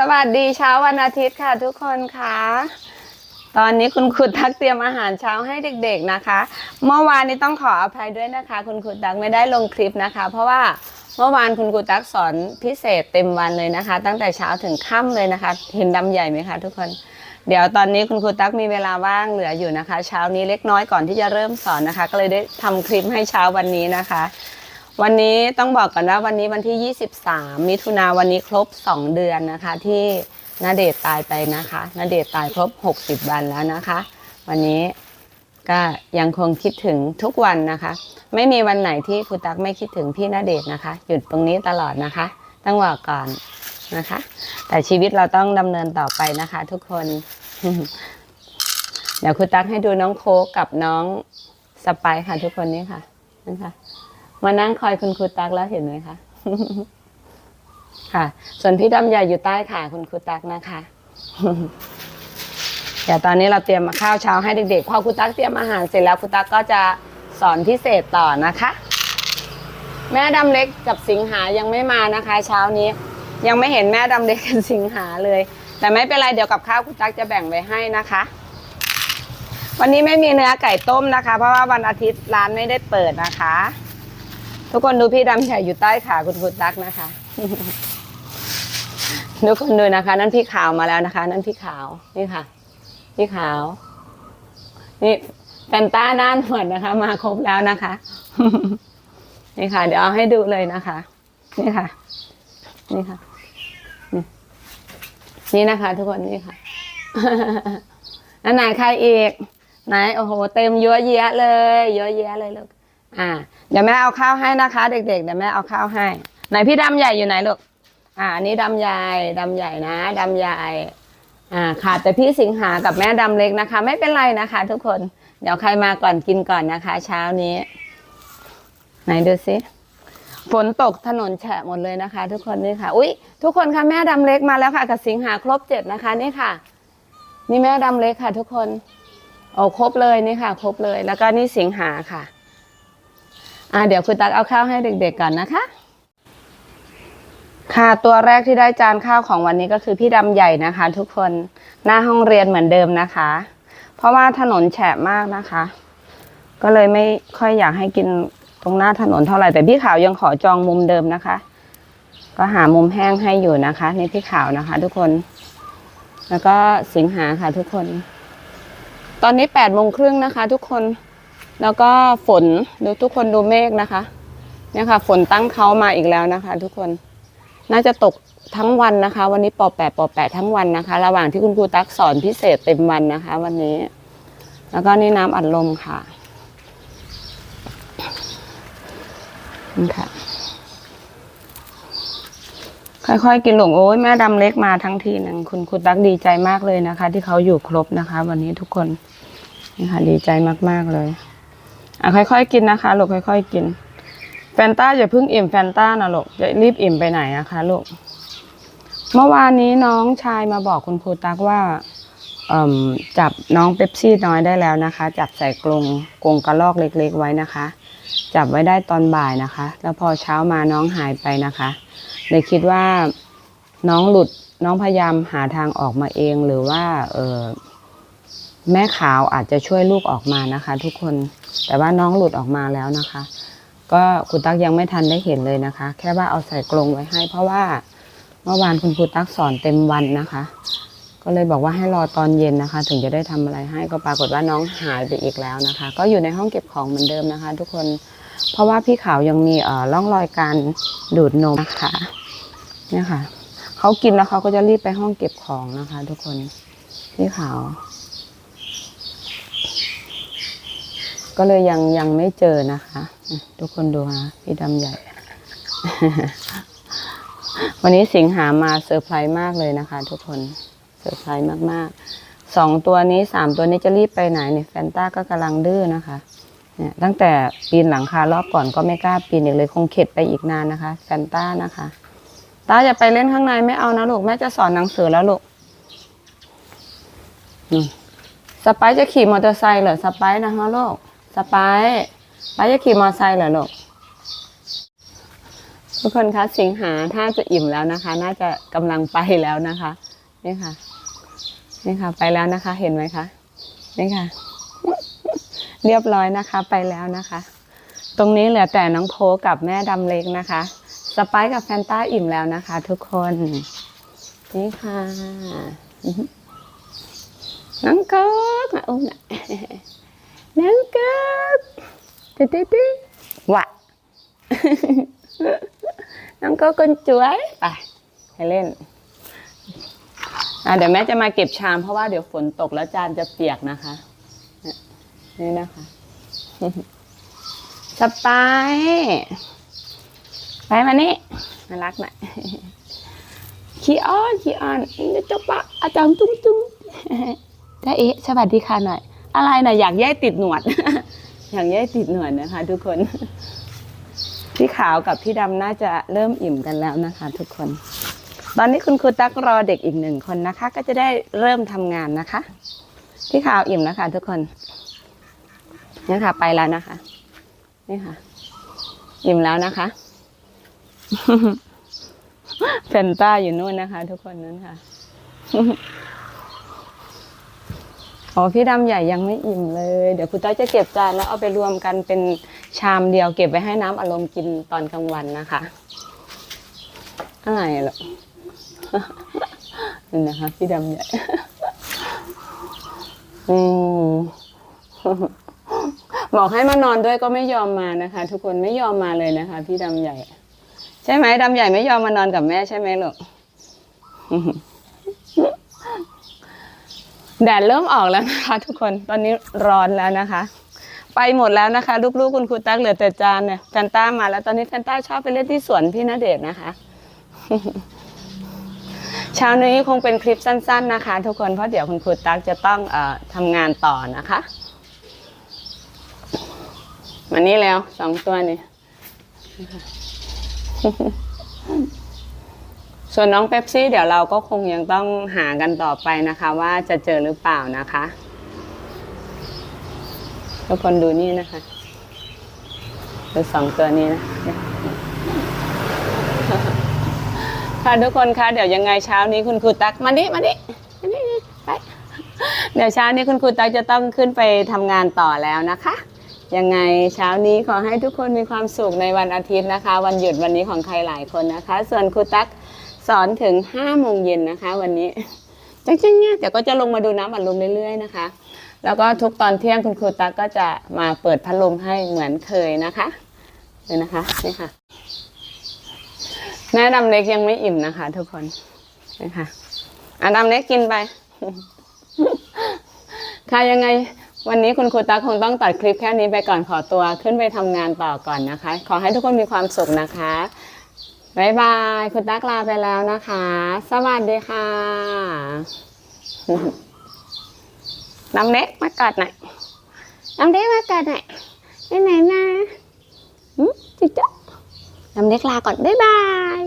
สวัสดีเช้าวันอาทิตย์ค่ะทุกคนค่ะตอนนี้คุณครูตักเตรียมอาหารเช้าให้เด็กๆนะคะ เมื่อวานนี้ต้องขออภัยด้วยนะคะ คุณครูตักไม่ได้ลงคลิปนะคะ เพราะว่าเมื่อวานคุณครูตักสอนพิเศษเต็มวันเลยนะคะ ตั้งแต่เช้าถึงค่ำเลยนะคะ เห็นดำใหญ่ไหมคะทุกคน เดี๋ยวตอนนี้คุณครูตักมีเวลาว่างเหลืออยู่นะคะ เช้านี้เล็กน้อยก่อนที่จะเริ่มสอนนะคะ ก็เลยได้ทำคลิปให้เช้าวันนี้นะคะ วันนี้ต้องบอกก่อนว่าวันนี้วันที่ 23 มิถุนาวันนี้ครบ 2 เดือนนะคะ ที่นาเดชตายไปนะคะนาเดชตายครบ 60 วันแล้วนะคะ วันนี้ก็ยังคงคิดถึงทุกวันนะคะ ไม่มีวันไหนที่ครูตักไม่คิดถึงพี่นาเดชนะคะ หยุดตรงนี้ตลอดนะคะ ต้องบอกก่อนนะคะ แต่ชีวิตเราต้องดำเนินต่อไปนะคะ ทุกคน เดี๋ยวครูตักให้ดูน้องโคกกับน้องสไปค่ะทุกคนนี่ค่ะนะคะ มานั่งคอยคุณครูตักแล้วเห็นไหมคะ ค่ะ ส่วนพี่ดำใหญ่อยู่ใต้ขาคุณครูตักนะคะเดี๋ยวตอนนี้เราเตรียมมาข้าวเช้าให้เด็กๆ พอครูตักเตรียมอาหารเสร็จแล้วครูตักก็จะสอนพิเศษต่อนะคะ แม่ดำเล็กกับสิงหายังไม่มานะคะ เช้านี้ ยังไม่เห็นแม่ดำเล็กกับสิงหาเลย แต่ไม่เป็นไรเดี๋ยวกับข้าวครูตักจะแบ่งไว้ให้นะคะวันนี้ไม่มีเนื้อไก่ต้มนะคะ เพราะว่าวันอาทิตย์ร้านไม่ได้เปิดนะคะ ทุกคนดูพี่ดำใหญ่อยู่ใต้ขาคุณคุณตักนะคะทุกคนดูนะคะ นั่นพี่ขาวมาแล้วนะคะ นั่นพี่ขาวนี่ค่ะ พี่ขาว นี่แฟนต้าหน้าหนวดนะคะ มาครบแล้วนะคะ นี่ค่ะ เดี๋ยวเอาให้ดูเลยนะคะ นี่ค่ะ นี่ค่ะ นี่นะคะ ทุกคนนี่ค่ะอันไหนใครอีกไหนโอ้โห เต็มเยอะแยะเลยเยอะแยะเลยลูก อ่า เดี๋ยวแม่เอาข้าวให้นะคะ เด็กๆเดี๋ยวแม่เอาข้าวให้ ไหนพี่ดำใหญ่อยู่ไหนลูก อ่าอันนี้ดำใหญ่ดำใหญ่นะดำใหญ่ อ่า ขาดแต่พี่สิงหากับแม่ดำเล็กนะคะ ไม่เป็นไรนะคะ ทุกคน เดี๋ยวใครมาก่อนกินก่อนนะคะ เช้านี้ ไหนดูสิฝนตกถนนแฉะหมดเลยนะคะ ทุกคนนี่ค่ะ อุ้ยทุกคนคะแม่ดำเล็กมาแล้วค่ะกับสิงหาครบเจ็ดนะคะนี่ค่ะ นี่แม่ดำเล็กค่ะ ทุกคนโอ้ครบเลยนี่ค่ะ ครบเลย แล้วก็นี่สิงหาค่ะ อ่าเดี๋ยวคุณตักเอาข้าวให้เด็กๆก่อนนะคะ ค่ะตัวแรกที่ได้จานข้าวของวันนี้ก็คือพี่ดำใหญ่นะคะ ทุกคนหน้าห้องเรียนเหมือนเดิมนะคะ เพราะว่าถนนแฉะมากนะคะ ก็เลยไม่ค่อยอยากให้กินตรงหน้าถนนเท่าไหร่แต่พี่ขาวยังขอจองมุมเดิมนะคะ ก็หามุมแห้งให้อยู่นะคะนี่พี่ขาวนะคะ ทุกคน แล้วก็สิงหาค่ะทุกคน ตอนนี้แปดโมงครึ่งนะคะ ทุกคน แล้วก็ฝนดูทุกคนดูเมฆนะคะเนี่ยค่ะ ฝนตั้งเขามาอีกแล้วนะคะ ทุกคนน่าจะตกทั้งวันนะคะ วันนี้ปอแปดปอแปดทั้งวันนะคะ ระหว่างที่คุณครูตักสอนพิเศษเต็มวันนะคะ วันนี้ แล้วก็นี่น้ำอัดลมค่ะนี่ค่ะ ค่อยๆกินหลงโอ้ยแม่ดำเล็กมาทั้งทีหนึ่งคุณครูตักดีใจมากเลยนะคะ ที่เขาอยู่ครบนะคะ วันนี้ทุกคนนี่ค่ะ ดีใจมากๆเลย อะค่อยๆกินนะคะลูกค่อย ๆ กิน แฟนต้าอย่าเพิ่งอิ่มแฟนต้านะลูกจะรีบอิ่มไปไหนอะคะลูกเมื่อวานนี้น้องชายมาบอกคุณครูตักว่าจับน้องเป๊ปซี่น้อยได้แล้วนะคะ จับใส่กรงกรงกระลอกเล็ก ๆ ไว้นะคะ จับไว้ได้ตอนบ่ายนะคะ แล้วพอเช้ามาน้องหายไปนะคะเลยคิดว่าน้องหลุดน้องพยายามหาทางออกมาเองหรือว่าเออ แม่ขาวอาจจะช่วยลูกออกมานะคะ ทุกคนแต่ว่าน้องหลุดออกมาแล้วนะคะ ก็คุณตั๊กยังไม่ทันได้เห็นเลยนะคะ แค่ว่าเอาใส่กรงไว้ให้ เพราะว่าเมื่อวานคุณครูตักสอนเต็มวันนะคะ ก็เลยบอกว่าให้รอตอนเย็นนะคะ ถึงจะได้ทำอะไรให้ก็ปรากฏว่าน้องหายไปอีกแล้วนะคะ ก็อยู่ในห้องเก็บของเหมือนเดิมนะคะ ทุกคนเพราะว่าพี่ขาวยังมีเอ่อร่องรอยการดูดนมนะคะเนี่ยค่ะเขากินแล้วเขาก็จะรีบไปห้องเก็บของนะคะ ทุกคนพี่ขาว ก็เลยยังยังไม่เจอนะคะ ทุกคนดูนะพี่ดำใหญ่ วันนี้สิงหามาเซอร์ไพรส์มากเลยนะคะ ทุกคนเซอร์ไพรส์มากๆสองตัวนี้สามตัวนี้จะรีบไปไหนเนี่ยแฟนต้าก็กำลังดื้อนะคะเนี่ยตั้งแต่ปีนหลังคารอบก่อนก็ไม่กล้าปีนอีกเลยคงเข็ดไปอีกนานนะคะแฟนต้านะคะตาอย่าไปเล่นข้างในไม่เอานะลูกแม่จะสอนหนังสือแล้วลูกสไปจะขี่มอเตอร์ไซค์เหรอสไปนะคะลูก สไปไปจะขี่มอเตอร์ไซค์เหรอลูกทุกคนคะสิงหาถ้าจะอิ่มแล้วนะคะ น่าจะกำลังไปแล้วนะคะนี่ค่ะนี่ค่ะ ไปแล้วนะคะ เห็นไหมคะนี่ค่ะ เรียบร้อยนะคะ ไปแล้วนะคะ ตรงนี้เหลือแต่น้องโพกับแม่ดำเล็กนะคะสไปซ์กับแฟนต้าอิ่มแล้วนะคะ ทุกคนนี่ค่ะน้องก๊กมาอุ้มหน่อย น้องก๊กตึ๊ดตึ๊ดตึ๊ดวะน้องก๊กคนสวยไปให้เล่นอะเดี๋ยวแม่จะมาเก็บชามเพราะว่าเดี๋ยวฝนตกแล้วจานจะเปียกนะคะ นี่นะคะสไปซ์ไปมานี่น่ารักหน่อยขี้อ้อนขี้อ้อนนี่เจ้าปะอาจารย์ตุ้มตุ้มจ้าเอ๊ะสวัสดีค่ะหน่อย อะไรนะอยากแย่ติดหนวด อยากแย่ติดหนวดนะคะ ทุกคน พี่ขาวกับพี่ดำน่าจะเริ่มอิ่มกันแล้วนะคะ ทุกคน ตอนนี้คุณครูตักรอเด็กอีกหนึ่งคนนะคะ ก็จะได้เริ่มทำงานนะคะ พี่ขาวอิ่มแล้วค่ะทุกคนนี่ค่ะ ไปแล้วนะคะ นี่ค่ะ อิ่มแล้วนะคะเฟนต้าอยู่นู่นนะคะ ทุกคนนู้นค่ะ อ๋อพี่ดำใหญ่ยังไม่อิ่มเลย เดี๋ยวคุณต้อยจะเก็บจานแล้วเอาไปรวมกันเป็นชามเดียวเก็บไว้ให้น้ำอารมณ์กินตอนกลางวันนะคะอะไรหรอนี่นะคะพี่ดำใหญ่อืมบอกให้มานอนด้วยก็ไม่ยอมมานะคะ ทุกคนไม่ยอมมาเลยนะคะ พี่ดำใหญ่ ใช่ไหมดำใหญ่ไม่ยอมมานอนกับแม่ใช่ไหมลูก แดดเริ่มออกแล้วนะคะ ทุกคนตอนนี้ร้อนแล้วนะคะ ไปหมดแล้วนะคะ ลูกๆคุณครูตั๊กเหลือแต่จานเนี่ยแฟนต้ามาแล้วตอนนี้แฟนต้าชอบไปเล่นที่สวนพี่ณเดชน์นะคะเช้านี้คงเป็นคลิปสั้น ๆนะคะ ทุกคนเพราะเดี๋ยวคุณครูตั๊กจะต้องเออทำงานต่อนะคะมานี่แล้วสองตัวนี่ ส่วนน้องเป๊ปซี่เดี๋ยวเราก็คงยังต้องหากันต่อไปนะคะ ว่าจะเจอหรือเปล่านะคะทุกคนดูนี่นะคะดูสองตัวนี้นะค่ะทุกคนคะเดี๋ยวยังไงเช้านี้คุณครูตักมาดิมาดิมาดิไปเดี๋ยวเช้านี้คุณครูตักจะต้องขึ้นไปทำงานต่อแล้วนะคะยังไงเช้านี้ขอให้ทุกคนมีความสุขในวันอาทิตย์นะคะ วันหยุดวันนี้ของใครหลายคนนะคะ ส่วนครูตัก สอนถึง5โมงเย็นนะคะ วันนี้จริงๆเนี่ยเดี๋ยวก็จะลงมาดูน้ำอัดลมเรื่อยๆนะคะ แล้วก็ทุกตอนเที่ยงคุณครูตักก็จะมาเปิดพัดลมให้เหมือนเคยนะคะเลยนะคะนี่ค่ะแม่ดำเล็กยังไม่อิ่มนะคะ ทุกคนนะคะอะดำเล็กกินไปค่ะยังไงวันนี้คุณครูตั๊กคงต้องตัดคลิปแค่นี้ไปก่อนขอตัวขึ้นไปทำงานต่อก่อนนะคะ ขอให้ทุกคนมีความสุขนะคะ บายบาย คุณตั๊กลาไปแล้วนะคะ สวัสดีค่ะน้ำเล็กมากัดหน่อยน้ำเล็กมากัดหน่อยไปไหนมาหืมจิ๊บจ๊ะน้ำเล็กลาก่อน บ๊ายบาย